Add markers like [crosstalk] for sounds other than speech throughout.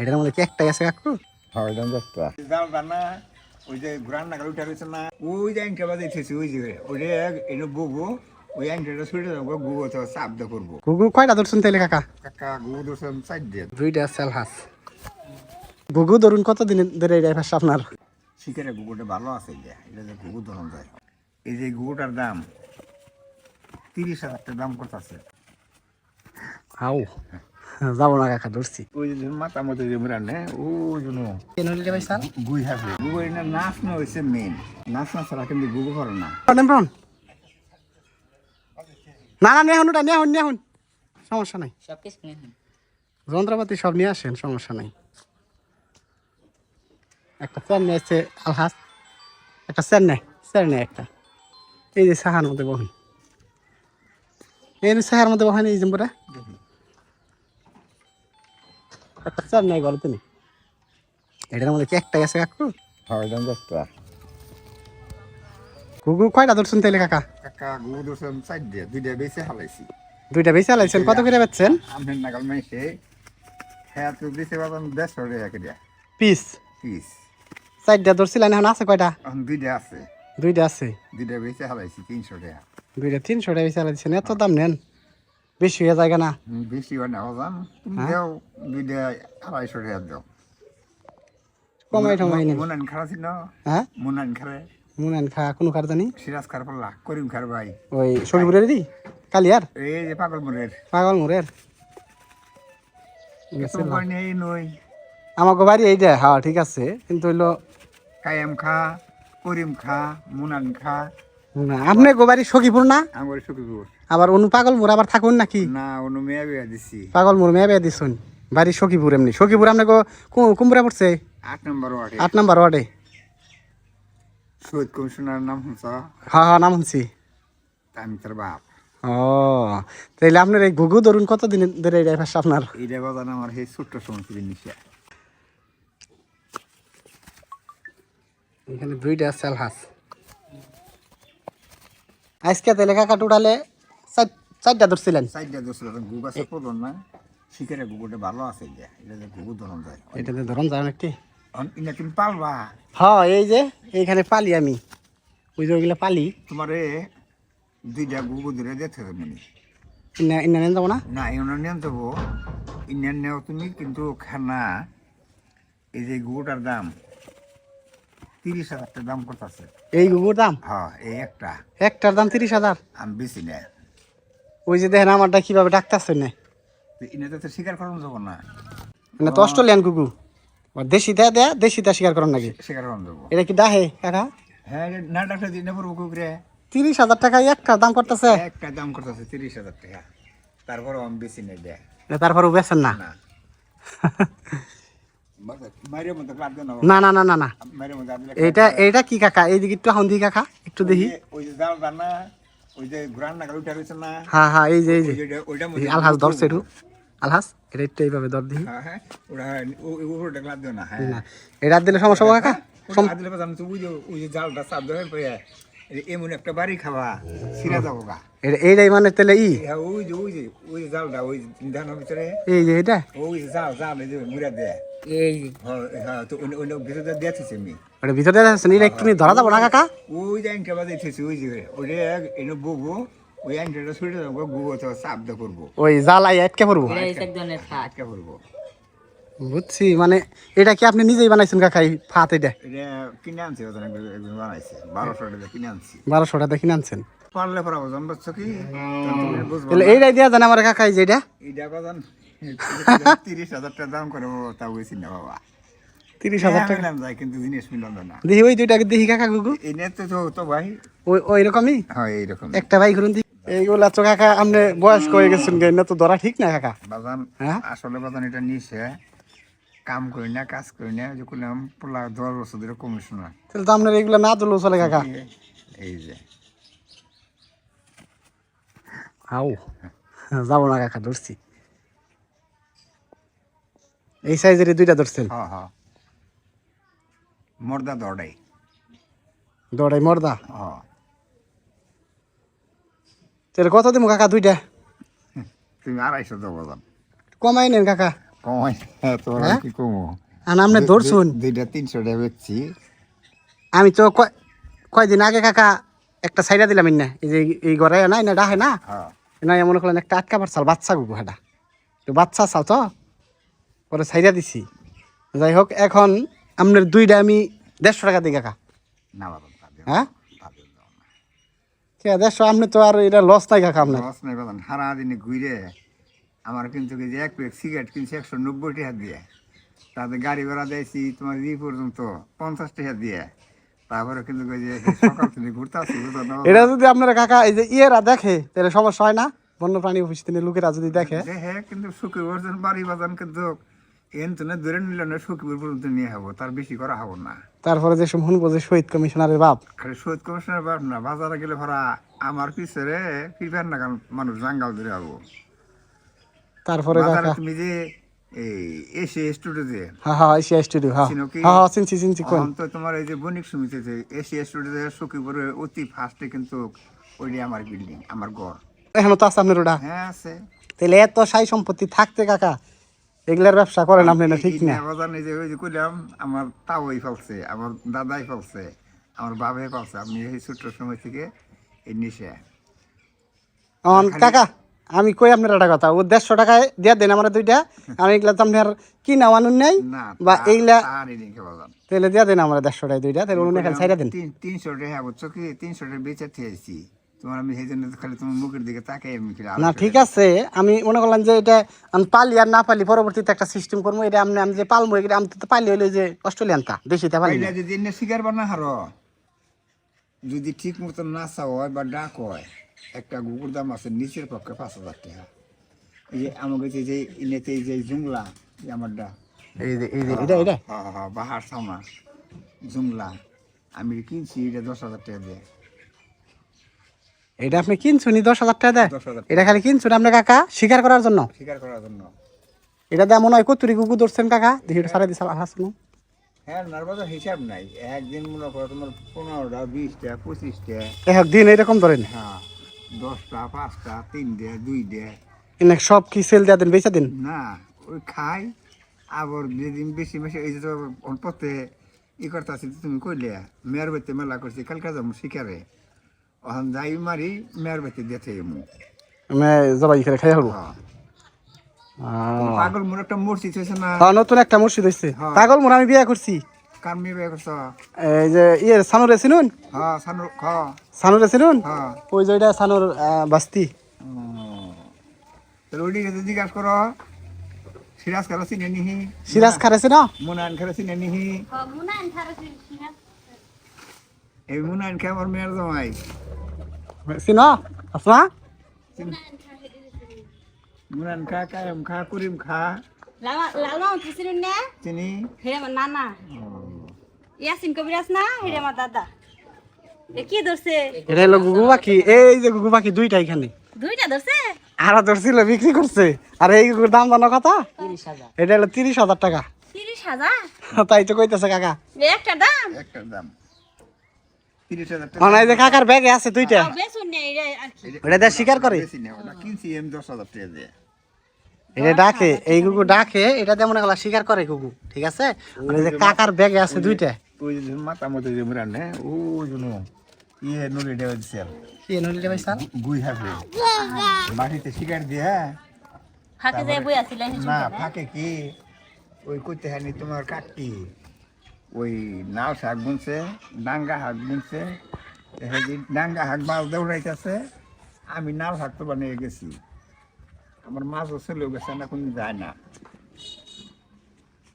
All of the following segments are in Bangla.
এটার মধ্যে কি একটাই আছে কাকু হয় রান্না। ওই যে ঘুরান নাগাল উঠে রয়েছে না। ওই যে আংটা বাজে এসেছি ওই যে। ওই যে এনে বুবু ওই আংটাটা ছুটে যাব গুবো তো চাপ করব গুগু কয়টা ধরছেন তাইলে কাকা? কাকা গুবু দোষণ সাইড দিয়ে। দুইটা সেল হাস। গুগু ধরুন কত দিন ধরে এই ড্রাইভার আপনার? শিকারে গুগুটা ভালো আছে এটা এটা যে গুগু ধরন যায়। এই যে গুগুটার দাম তিরিশ হাজার দাম কত আছে? হাও যাব না কাকা ধরছি। ওই মাথা মতো যে রান্নে ও জন্য কেন হইলে ভাই স্যার গুই হাসে গুগু এটা নাচ না হয়েছে মেন নাচ না ছাড়া কিন্তু গুগু করে না। নেমরন না না নেহন ওটা নেহন নেহন সমস্যা নাই। সব কিছু কিনে নিন। যন্ত্রপাতি সব নিয়ে আসেন সমস্যা নাই। একটা চেন নিয়ে এসছে আলহাস একটা চেন নেয় চেন নেয় একটা। এই যে সাহার মধ্যে বহেন। এই যে সাহার মধ্যে বহেন এই যে নেই এটার মধ্যে কি কাকু? হয় দাম যাত্রা গুগু কয়টা ধরছেন তাইলে কাকা? কাকা গুগু দোষণ সাইড দিয়ে দুইটা বেশি হালাইছি। দুইটা বেশি আলাইছেন কত করে বেচছেন? আমি নাগাল মাইছে। হ্যাঁ দেড়শো টাকা করে পিস? পিস। চারটা ধরছিলেন এখন আছে কয়টা? এখন দুইটা আছে। দুইটা আছে। দুইটা বেশি হালাইছি তিনশো টাকা। দুইটা তিনশো টাকা বেশি আলাইছেন এত দাম নেন। বেশি হয়ে যায় না বেশি হয় না তুমি হ্যাঁ? দেও দুইটা আড়াইশো টাকা দাও। কমাই টমাই নেন মুনান খারা ছিল? হ্যাঁ? মুনান খারে। মুনান খা কোনো কার জানি? সিরাজ খার পাল্লা করিম খার ভাই। ওই সরিপুরের দি কালিয়ার? এই যে পাগল মুরের। পাগল নই। আমাকে বাড়ি এইটা হ্যাঁ ঠিক আছে। কিন্তু হইল কায়াম খা করিম খা মুনান খা। না আপনি গো বাড়ি সখীপুর না? আমার শুকুর আবার অনু পাগল মোড় আবার থাকুন নাকি? না অনু মেয়ে বিয়া দিছি। পাগল মোড় মেয়ে বেয়ে দিছুন। বাড়ি সখীপুর এমনি। সখীপুর আপনি গো কু- কুমড়া পড়ছে? আট নম্বর ওয়ার্ডে। আট নাম্বার ওয়ার্ডে। শহীদ কমিশনার নাম শুনছ? হ্যাঁ হ্যাঁ নাম শুনছি। আমি তার বাপ। ও তাইলে আপনার এই গুগু ধরুন কত দিন ধরে এই ড্রাইভার আপনার? এইটা বাজান আমার সেই ছোট্ট সমস্ত জিনিসটা এখানে দুইটা সেল হাস। আজকে তেলে কাকা টোটালে চারটা ধরছিলেন? সাইডটা দোষ গুগু আছে প্রধান না? শিকারে গুগুটা ভালো আছে যে গুগু ধরন যায়। এটাতে ধরুন যান একটি ইনা তুমি পালবা? হ্যাঁ এই যে এইখানে পালি আমি। ওই যে ওইগুলো পালি। তোমারে দুইটা গুগু ধরে যেতে হবে ইন্না ইন্না নেন যাব না? না এমন নিয়ে দেবো ইন্ডিয়ান নেও তুমি কিন্তু খানা এই যে গুগুটার দাম তিরিশ হাজার দাম করতেছে। এই গুগুর দাম? হ্যাঁ এই একটা। একটার দাম তিরিশ হাজার। আমি বেশি না ওই যে দেখেন আমারটা কীভাবে ডাকতেছে না। তো স্বীকার করানো যাব না। মানে তো অস্ট্রেলিয়ান গুগু ও দেশি দেয়া দেয়া দেশি করেন নাকি? করানো যাব এটা কি ডাহে কাকা হ্যাঁ এটা না ডাক্তার দিনে পড়ব কুকুরে তিরিশ হাজার টাকা একটা দাম করতেছে? একটা দাম করতেছে তিরিশ হাজার টাকা। তারপরে আমি বেশি নেই দেয়। তারপর বেছেন না। না। না না না কি কাকা? এইদিকে একটু কাকা একটু দেখি। ওই যে- জাল ওই যে ঘুরান নাগাল উঠে রয়েছে না? হ্যাঁ হ্যাঁ এই যে এই যে। ওইটা- আলহাস ধরছে একটু। আলহাস এটা একটু এইভাবে ধর দিই হ্যাঁ হ্যাঁ ওটা দেও না হ্যাঁ। এটা দিলে সমস্যা হবে কাকা? ওটা আদিলে বাজানো তো ওই যে ওই যে জালটা চাপ ধরে এই এমন একটা বাড়ি খাওয়া সিরা যাব গা এটা এইটাই মানে তাহলে ই? হ্যাঁ ওই যে ওই যে ওই যে জালটা ওই ধানের ভিতরে। এই যে এটা? ওই যে জাল জাল এই যে মুড়া দেয়। এই। হ্যাঁ হ্যাঁ তো ওই ওই ভিতরে দিয়ে দিচ্ছে আমি ওটা ভিতরে আছে এটা একটু ধরা যাব না কাকা? ওই যে আংটা বাজে থেছি ওই যে। ওই যে এনে বুবু ওই আংটাটা ছুটে যাব গুবো তো চাপ করব ওই জ্বালাই আটকে পড়ব এটা আটকা বুঝছি মানে এটা কি আপনি নিজেই বানাইছেন কাকা এই ফাত এটা? এটা কিনে আনছি ওজন একজন বানাইছে। বারোশো টাকা কিনে আনছি। বারোশো টাকা কিনে আনছেন? পারলে পর ওজন বুঝছ কি? তাহলে এইটাই দেওয়া জানে আমার কাকা এই যে এটা? এইটা বাজান তিরিশ হাজার টাকা দাম করে বাবা তা বুঝছি না বাবা। তিরিশ হাজার টাকা? মিলান যায় কিন্তু জিনিস মিলান না। দেখি ওই দুইটাকে দেখি কাকা গুগু এই নেট তো তো- তো ভাই। ওই ওই রকমই? হ্যাঁ এইরকম একটা ভাই ঘুরুন এইগুলা তো কাকা আপনি বয়স্ক হয়ে গেছেন না তো ধরা ঠিক না কাকা। বাজান হ্যাঁ? আসলে বাজান এটা নিছে। কাম করি না কাজ করি না যে করলাম পোলা দশ বছর ধরে কমিশনার তাহলে তো আপনার এগুলো না তুলো চলে কাকা। এই যে হাও যাব না কাকা ধরছি। এই সাইজের দুইটা ধরছেন? হ্যাঁ হ্যাঁ। মর্দা দৌড়াই। দৌড়াই মর্দা? হ্যাঁ। তাহলে কত দিব কাকা দুইটা? তুমি আড়াইশো দেবো কমাই নেন কাকা। কমাই তোর হ্যাঁ? কি কমো? আর আপনি ধরছুন। দুইটা তিনশো টাকা বেচছি। আমি তো কয়- কয়দিন আগে কাকা একটা সাইডা দিলাম না এই যে এই ঘরে না না ডাহে না? হ্যাঁ। না মনে করলেন একটা আটকা পারছাল বাচ্চা গুগু হেটা তো বাচ্চা চাল তো? পরে সাইডা দিছি। যাই হোক এখন আপনার দুইটা আমি দেড়শো টাকা দিই কাকা। না বাবা হ্যাঁ? ঠিক আছে আপনি তো আর এটা লস নাই কাকা আপনার লস নাই বাদান সারা দিনে ঘুরে আমার কিন্তু যে এক সিগারেট কিনছি একশো নব্বই টাকা দিয়ে। তাতে গাড়ি ভাড়া দিয়েছি তোমার ই পর্যন্ত পঞ্চাশ টাকা দিয়ে। তারপরে কিন্তু যে সকাল থেকে ঘুরতে আসছি এটা যদি আপনারা কাকা এই যে ইয়েরা দেখে তাহলে সমস্যা হয় না। বন্যপ্রাণী অফিস থেকে লোকেরা যদি দেখে। হ্যাঁ কিন্তু শুক্রবার দিন বাড়ি বাজান কিন্তু ধরে পর্যন্ত নিয়ে হব তার বেশি করা হব না। তারপরে যে শুনব যে শহীদ কমিশনারের বাপ। খালি সৈয়দ কমিশনের বাপ না বাজারে গেলে ভরা আমার না কারণ মানুষ জাঙ্গাল ধরে হব তারপরে বাজারে তুমি যে এই হ্যাঁ হ্যাঁ এশিয়া স্টুডিও হ্যাঁ হ্যাঁ হ্যাঁ চিনছি চিনছি কোন তো তোমার এই যে বণিক সমিতিতে স্টুডিওতে শুক্রবারে অতি ফার্স্টে কিন্তু ওইটি আমার বিল্ডিং আমার ঘর। এখনও তো আছে আপনার ওটা? হ্যাঁ আছে। তাহলে এত সাই সম্পত্তি থাকতে কাকা। এগুলার ব্যবসা করেন আপনি না ঠিক না? ওই যে কইলাম আমার তাওই ফেলছে আমার দাদাই ফেলছে আমার বাবাই ফেলছে। আপনি এই ছোট্ট সময় থেকে এই নিশে। অন কাকা আমি কই আপনার একটা কথা? ও দেড়শো টাকায় দিয়া দেন আমার দুইটা। [laughs] আমি এগুলা তো আপনার কি না আনুন নাই? বা এইগুলা তাহলে দিয়া দেন আমার দেড়শো টাকায় দুইটা তাহলে অন্য খালি ছাইরা দেন। তিন তিনশো টাকা বুঝছ কি? তিনশো টাকা বেচে তোমার আমি সেই জন্য খালি তোমার মুখের দিকে তাকাই আমি না ঠিক আছে আমি মনে করলাম যে এটা আমি পালি আর না পালি পরবর্তীতে একটা সিস্টেম করব এটা আমি আমি যে পালবো এটা আমি তো পালি হইল যে অস্ট্রেলিয়ানটা দেশিতে পালি যদি এনে শিকার বানা হারো। যদি ঠিক মতো নাচা হয় বা ডাক হয় একটা গুকুর দাম আছে নিচের পক্ষে পাঁচ হাজার টাকা। এই যে আমাকে যে যে ইনেতে এই যে জুংলা এই আমারটা। এই যে এই যে এটা এটা? হ্যাঁ হ্যাঁ বাহার সামা জুংলা আমি কিনছি এটা দশ হাজার টাকা দিয়ে। এটা আপনি কিনছুনি দশ হাজার টাকা দেয়। এটা খালি কিনছুন আপনার কাকা শিকার করার জন্য। শিকার করার জন্য। এটা দেয় মনে হয় কতুরি কুকু ধরছেন কাকা। দেখি সারা দিছে হাসুন হ্যাঁ নার্ভাসের হিসাব নাই। একদিন মনে করো তোমার পনেরোটা বিশটা পঁচিশটা। এক দিন এরকম ধরেন। হ্যাঁ দশটা পাঁচটা তিনটে দুইটা। এনে সব কি সেল দেয়া দেন বেচা দিন? না ওই খাই। আবার যেদিন বেশি বেশি এই যে তো পথে ই করতে তুমি কইলে মেয়ের বাড়িতে মেলা করছি কালকে যাব শিকারে। ওখান যাই মারি মেয়ের বাড়িতে দেখে এমু আমি জবাই করে খাই হব হ্যাঁ। পাগল মোর একটা মূর্তি হয়েছে না? হ্যাঁ নতুন একটা মসজিদ হয়েছে হ্যাঁ। পাগল মোর আমি বিয়ে করছি। কার মেয়ে বিয়ে করছ? এই যে ইয়ে সানুরে চিনুন? হ্যাঁ সানু খ সানুরে চিনুন? হ্যাঁ। ওই যে ওইটা সানুর বাস্তি। তাহলে ওইটি যদি জিজ্ঞাসা করো সিরাজ খারা চিনে নিহি? সিরাজ খারেছে না মুনায়ন খারা চিনে নিহি? এই মুনায়ন খা আমার মেয়ের জামাই। চিন মুনায়ন খা কায়ম খা করিম খা লাল লাল না চিনি হেরে আমার নানা ইয়াসিন কবিরাজ না হেরে আমার দাদা এ কি ধরছে এটা হলো গুগু পাখি এই যে গুগু পাখি দুইটা এখানে দুইটা ধরছে আরও ধরছিল বিক্রি করছে। আর এই গুগুর দাম জানো কথা এটা হলো তিরিশ হাজার টাকা। তিরিশ হাজার? তাই তো কইতেছে কাকা। এ একটা দাম? একটার দাম। তিরিশ মানে এই যে কাকার ব্যাগে আছে দুইটা। এটা ওটা দিয়ে শিকার করে? এটা ডাকে এই গুগু ডাকে এটা দিয়ে মনে করলা শিকার করে গুগু ঠিক আছে? আর যে কাকার ব্যাগে আছে দুইটা। ওই যে মাথা মতো যে মুরান হ্যাঁ ও জন্য ইয়ে দেওয়া গুই হাফে মাটিতে শিকার দিয়ে। ফাঁকে যায় বই না ফাঁকে কি? ওই হানি তোমার কাকি ওই নাও শাক বুনছে ডাঙ্গা শাক বুনছে ডাঙ্গা শাক মাছ দৌড়াইতেছে আমি নাও শাক তো বানিয়ে গেছি। আমার মাছও চলেও গেছে না কোনো যায় না।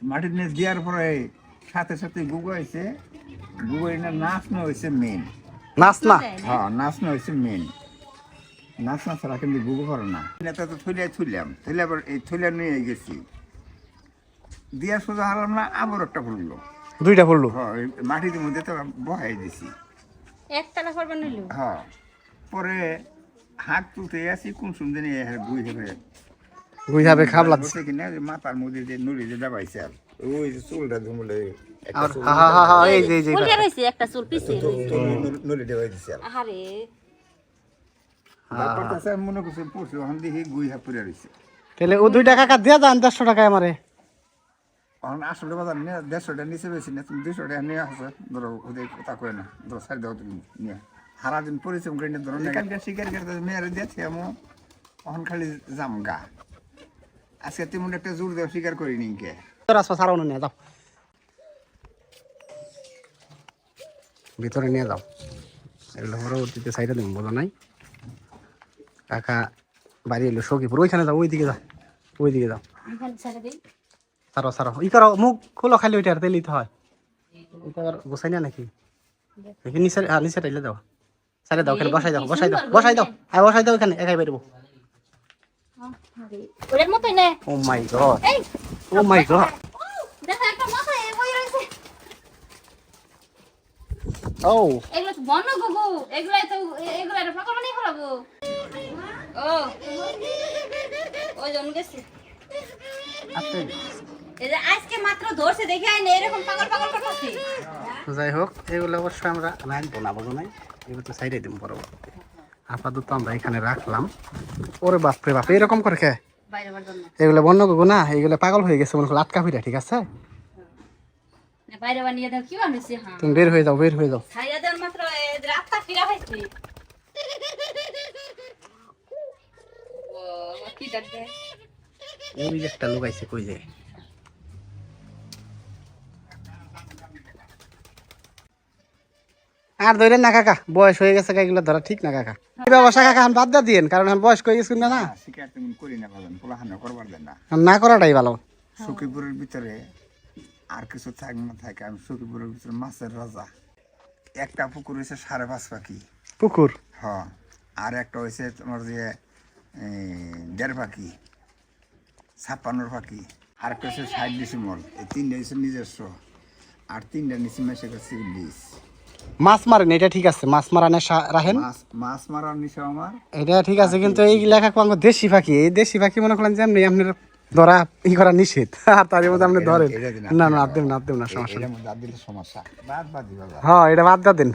মাটির নিচ দেওয়ার পরে সাথে সাথে গুগো হয়েছে গুগো না নাচনো হয়েছে মেন নাচ না হ্যাঁ নাচনো হয়েছে মেন নাচ না ছাড়া কিন্তু গুগো করে না। এটা তো থইলাম থইলে আবার এই থইলে নিয়ে গেছি। দিয়া সোজা হারাম না আবার একটা ফুললো দুইটা পড়ল? হ্যাঁ মাটির মধ্যে তো বহাই দিছি। একতলা করবেন নিল? হ্যাঁ পরে হাত তুলতে আসি কোন সুন্দর নিয়ে গুই হেবে। বুঝাবে খাব লাগছে। কিনা মাথার মধ্যে যে নুড়ি যে দাবাইছে আর। ওই যে চুলটা ধুমলে আর একটা চুল পিছে। নুড়ি দেওয়াই দিছে আর। আহারে। মনে করছে পড়ছে ওখান দিয়ে গুই হাত পরে রয়েছে তাহলে ও দুই টাকা দিয়ে যান দেড়শো টাকায় আমারে। এখন আসলে বাজার নিয়ে দেড়শোটা নিচে বেশি না তুমি দুশো টাকা নিয়ে আসো। ধরো ওদের কথা কয়ে না ধরো সারি দাও তুমি নিয়ে। সারা দিন পরিশ্রম করে নিয়ে ধরো এখানকার শিকার করতে মেয়ের দিয়েছি আমি এখন খালি যাম গা। আজকে তেমন একটা জোর দেওয়া স্বীকার করি নি কে। তোর আসবা সারা নিয়ে যাও। ভিতরে নিয়ে যাও। এগুলো পরবর্তীতে সাইডে দেবো বলো নাই? কাকা বাড়ি এলো সখীপুর ওইখানে যাও ওইদিকে যাও ওইদিকে যাও। সারো সারো ই করো মুখ খোলো খালি ওইটা আর তেলিতে হয়। ওইটা আবার গোসাই না নাকি? দেখি নিচে হ্যাঁ নিচে টাইলে দাও সারে দাও খালি বসাই দাও বসাই দাও বসাই দাও হ্যাঁ বসাই দাও এখানে একাই বেরবো ওরের মতোই নে ও মাই গড ও মাই গড দেখো একটা মাথা এ বই রয়েছে ও এগুলো তো বন্য গুগু এগুলো তো এগুলো এটা পাকা বানিয়ে ফেলাবো ও ওই জন গেছে আচ্ছা যে আজকে মাত্র ধরছে দেখে আইনে এরকম পাগল পাগল করতেছি। যাই হোক এগুলো অবশ্যই আমরা রাখব না বুঝো নাই? এগুলো তো সাইডে দিব পরবর্তী। আপাতত আমরা এখানে রাখলাম। ওরে বাপরে বাপ এরকম করে জন্য। এগুলো বন্য গো না? এগুলো পাগল হয়ে গেছে মনে আটকা ফিরা ঠিক আছে? হ্যাঁ? তুমি বের হয়ে যাও বের হয়ে যাও। ওই যে একটা লোক আইছে কই যায় আর ধরেন না কাকা বয়স হয়ে গেছে এগুলো ধরা ঠিক না কাকা। ব্যবসা কাকা এখন বাদ দিয়ে দিন কারণ এখন বয়স হয়ে গেছে না? করি না না। করাটাই ভালো। সখীপুরের ভিতরে আর কিছু থাক না থাকে আমি সখীপুরের ভিতরে মাছের রাজা। একটা পুকুর হয়েছে সাড়ে পাঁচ পাখি। পুকুর? হ আর একটা হয়েছে তোমার যে দেড় পাখি ছাপ্পান্নর পাখি আর একটা হচ্ছে ষাট ডিসিমল এই তিনটা হচ্ছে নিজস্ব আর তিনটা নিচে মেশে গেছে লিস মাছ মারেন এটা ঠিক আছে মাছ মারা মারানে রাখেন। মাছ মাছ মারার নেশা আমার। এটা ঠিক আছে কিন্তু এই লেখা কোন দেশি পাখি এই দেশি পাখি মনে করেন যে আপনি আপনার ধরা ই করা নিষেধ। [laughs] আর তার মধ্যে আপনি ধরেন। না না আপনি না আপনি না সমস্যা সমস্যা বাদ বাদ দিবা। হ্যাঁ এটা বাদ দিন।